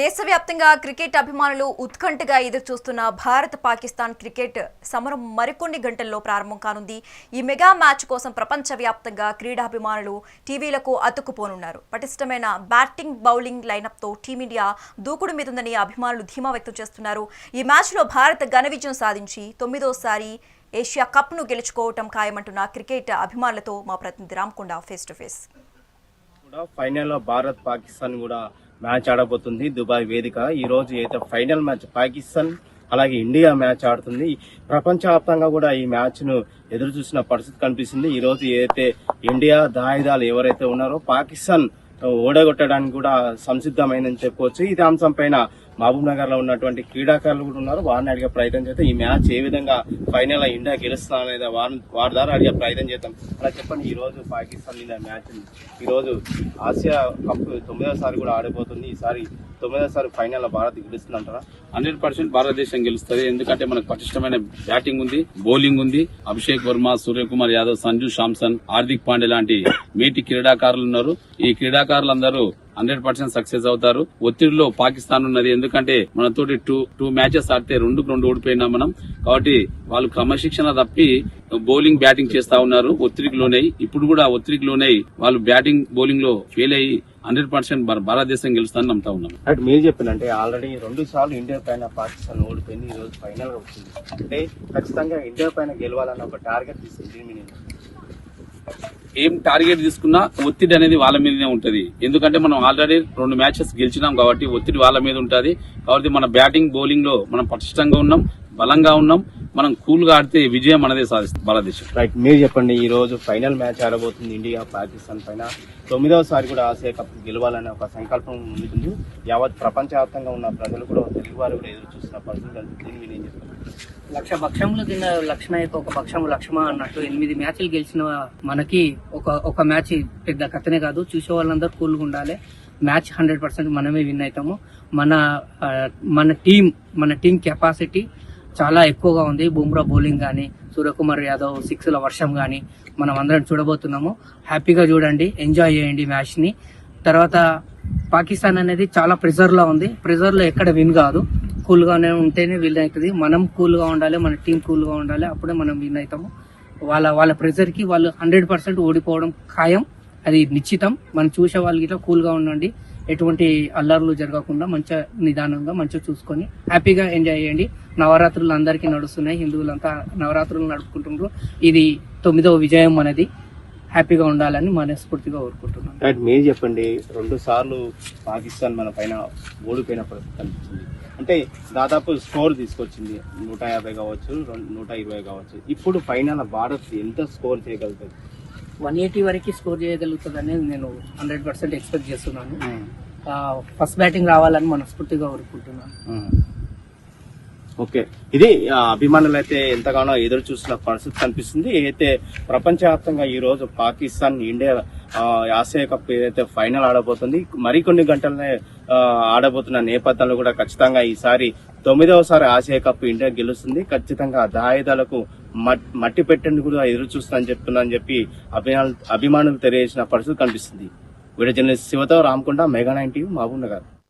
దేశవ్యాప్తంగా క్రికెట్ అభిమానులు ఉత్కంఠగా ఎదురు చూస్తున్న భారత్ పాకిస్తాన్ క్రికెట్ సమరం మరికొన్ని గంటల్లో ప్రారంభం కానుంది. ఈ మెగా మ్యాచ్ కోసం ప్రపంచవ్యాప్తంగా క్రీడాభిమానులు టీవీలకు అతుక్కుపోనున్నారు. పటిష్టమైన బ్యాటింగ్ బౌలింగ్ లైనప్తో టీమిండియా దూకుడు మీదుందని అభిమానులు ధీమా వ్యక్తం చేస్తున్నారు. ఈ మ్యాచ్లో భారత్ ఘన విజయం సాధించి తొమ్మిదోసారి ఏషియా కప్ను గెలుచుకోవటం ఖాయమంటున్న క్రికెట్ అభిమానులతో మా ప్రతినిధి రామ్కొండ ఫేస్ టు ఫేస్ కూడా ఫైనల్ భారత్ పాకిస్తాన్ కూడా మ్యాచ్ ఆడబోతుంది. దుబాయ్ వేదిక. ఈ రోజు అయితే ఫైనల్ మ్యాచ్ పాకిస్తాన్ అలాగే ఇండియా మ్యాచ్ ఆడుతుంది. ప్రపంచవ్యాప్తంగా కూడా ఈ మ్యాచ్ను ఎదురు చూసిన పరిస్థితి కనిపిస్తుంది. ఈ రోజు ఏదైతే ఇండియా దాయిదాలు ఎవరైతే ఉన్నారో పాకిస్తాన్ ఓడగొట్టడానికి కూడా సంసిద్ధమైందని చెప్పుకోవచ్చు. ఇది అంశం పైన మహబూబ్ నగర్లో ఉన్నటువంటి క్రీడాకారులు కూడా ఉన్నారు. వారిని అడిగే ప్రయత్నం చేద్దాం. ఈ మ్యాచ్ ఏ విధంగా ఫైనల్ ఇండియా గెలుస్తా లేదా వారి వారి ద్వారా అడిగే ప్రయత్నం చేద్దాం. అలా చెప్పండి ఈ రోజు పాకిస్తాన్ నిన్న మ్యాచ్ ఈ రోజు ఆసియా కప్ తొమ్మిదోసారి కూడా ఆడిపోతుంది. ఈసారి తొమ్మిదోసారి ఫైనల్ భారత్ గెలుస్తుందంటారా? హండ్రెడ్ పర్సెంట్ భారతదేశం గెలుస్తుంది. ఎందుకంటే మనకు పటిష్టమైన బ్యాటింగ్ ఉంది బౌలింగ్ ఉంది. అభిషేక్ వర్మ సూర్యకుమార్ యాదవ్ సంజు శాంసన్ హార్దిక్ పాండే లాంటి మేటి క్రీడాకారులు ఉన్నారు. ఈ క్రీడాకారులందరూ హండ్రెడ్ పర్సెంట్ సక్సెస్ అవుతారు. ఒత్తిడిలో పాకిస్తాన్ ఉన్నది. ఎందుకంటే మనతోటి టూ టూ మ్యాచెస్ ఆడితే రెండుకు రెండు ఓడిపోయినాం మనం. కాబట్టి వాళ్ళు క్రమశిక్షణ తప్పి బౌలింగ్ బ్యాటింగ్ చేస్తా ఉన్నారు. ఒత్తిడికి లోనై. ఇప్పుడు కూడా ఒత్తిడికి లోనై వాళ్ళు బ్యాటింగ్ బౌలింగ్లో ఫెయిల్ అయ్యి హండ్రెడ్ పర్సెంట్ భారతదేశం గెలుస్తాను నమ్ముతా ఉన్నాం. అంటే మీరు చెప్పినంటే ఆల్రెడీ రెండు సార్లు ఇండియా పైన పాకిస్తాన్ ఓడిపోయింది. ఈ రోజు ఫైనల్గా వచ్చింది. అంటే ఖచ్చితంగా ఇండియా పైన గెలవాలన్న ఒక టార్గెట్ తీసుకుంది ఏం టార్గెట్ తీసుకున్నా ఒత్తిడి అనేది వాళ్ళ మీదనే ఉంటుంది. ఎందుకంటే మనం ఆల్రెడీ రెండు మ్యాచెస్ గెలిచినాం కాబట్టి ఒత్తిడి వాళ్ళ మీద ఉంటుంది. కాబట్టి మన బ్యాటింగ్ బౌలింగ్లో మనం పటిష్టంగా ఉన్నాం బలంగా ఉన్నాం. మనం కూల్గా ఆడితే విజయం అనేది సాధిస్తుంది భారతదేశం. రైట్ మీరు చెప్పండి ఈ రోజు ఫైనల్ మ్యాచ్ ఆడబోతుంది ఇండియా పాకిస్తాన్ పైన. తొమ్మిదవసారి కూడా ఆసియా కప్ గెలవాలనే ఒక సంకల్పం ఉంటుంది యావత్ ప్రపంచవ్యాప్తంగా ఉన్న ప్రజలు కూడా తెలుగు వారు కూడా ఎదురు చూస్తున్న పరిస్థితి కనిపిస్తుంది ఏం లక్ష పక్షములు కింద లక్ష్మయ్యకు ఒక పక్షము లక్ష్మ అన్నట్టు ఎనిమిది మ్యాచ్లు గెలిచిన మనకి ఒక ఒక మ్యాచ్ పెద్ద కథనే కాదు. చూసే వాళ్ళందరూ కూల్గా ఉండాలి. మ్యాచ్ హండ్రెడ్ పర్సెంట్ మనమే విన్ అవుతాము. మన మన టీం మన టీం కెపాసిటీ చాలా ఎక్కువగా ఉంది. బుమ్రా బౌలింగ్ కానీ సూర్యకుమార్ యాదవ్ సిక్స్ల వర్షం కానీ మనం అందరం చూడబోతున్నాము. హ్యాపీగా చూడండి. ఎంజాయ్ చేయండి మ్యాచ్ని తర్వాత పాకిస్తాన్ అనేది చాలా ప్రెజర్లో ఉంది. ప్రెజర్లో ఎక్కడ విన్ కాదు. కూల్గానే ఉంటేనే విన్ అవుతుంది. మనం కూల్గా ఉండాలి మన టీం కూల్గా ఉండాలి అప్పుడే మనం విన్ అవుతాము. వాళ్ళ వాళ్ళ ప్రెషర్కి వాళ్ళు హండ్రెడ్ పర్సెంట్ ఓడిపోవడం ఖాయం. అది నిశ్చితం. మనం చూసే వాళ్ళకి ఇట్లా కూల్గా ఉండండి. ఎటువంటి అల్లర్లు జరగకుండా మంచిగా నిదానంగా మంచిగా చూసుకొని హ్యాపీగా ఎంజాయ్ చేయండి. నవరాత్రులు అందరికీ నడుస్తున్నాయి. హిందువులంతా నవరాత్రులు నడుపుకుంటున్నారు ఇది తొమ్మిదవ విజయం అనేది. హ్యాపీగా ఉండాలని మనస్ఫూర్తిగా కోరుకుంటున్నాను. మీరు చెప్పండి రెండు సార్లు పాకిస్తాన్ మన పైన ఓడిపోయిన పరిస్థితి కనిపిస్తుంది. అంటే దాదాపు స్కోర్ తీసుకొచ్చింది. నూట యాభై కావచ్చు నూట ఇరవై కావచ్చు. ఇప్పుడు ఫైనల్ భారత్ ఎంత స్కోర్ చేయగలుగుతుంది? వన్ ఎయిటీ వరకు స్కోర్ చేయగలుగుతుందని నేను హండ్రెడ్ పర్సెంట్ ఎక్స్పెక్ట్ చేస్తున్నాను. ఫస్ట్ బ్యాటింగ్ రావాలని మనస్ఫూర్తిగా కోరుకుంటున్నాను ఓకే. ఇది అభిమానులు అయితే ఎంతగానో ఎదురు చూస్తున్న పరిస్థితి కనిపిస్తుంది. అయితే ప్రపంచవ్యాప్తంగా ఈ రోజు పాకిస్తాన్ ఇండియా ఆసియా కప్ ఏదైతే ఫైనల్ ఆడబోతుంది మరికొన్ని గంటలనే ఆడబోతున్న నేపథ్యంలో కూడా ఖచ్చితంగా ఈసారి తొమ్మిదవసారి ఆసియా కప్ ఇండియా గెలుస్తుంది. ఖచ్చితంగా దాయిదాలకు మట్టి పెట్టండి కూడా ఎదురు చూస్తుందని చెప్తున్నా అని చెప్పి అభిమానులు అభిమానులు తెలియజేసిన పరిస్థితి కనిపిస్తుంది. Video journalist శివతో Ramakonda Mega nine TV Mahbub Nagar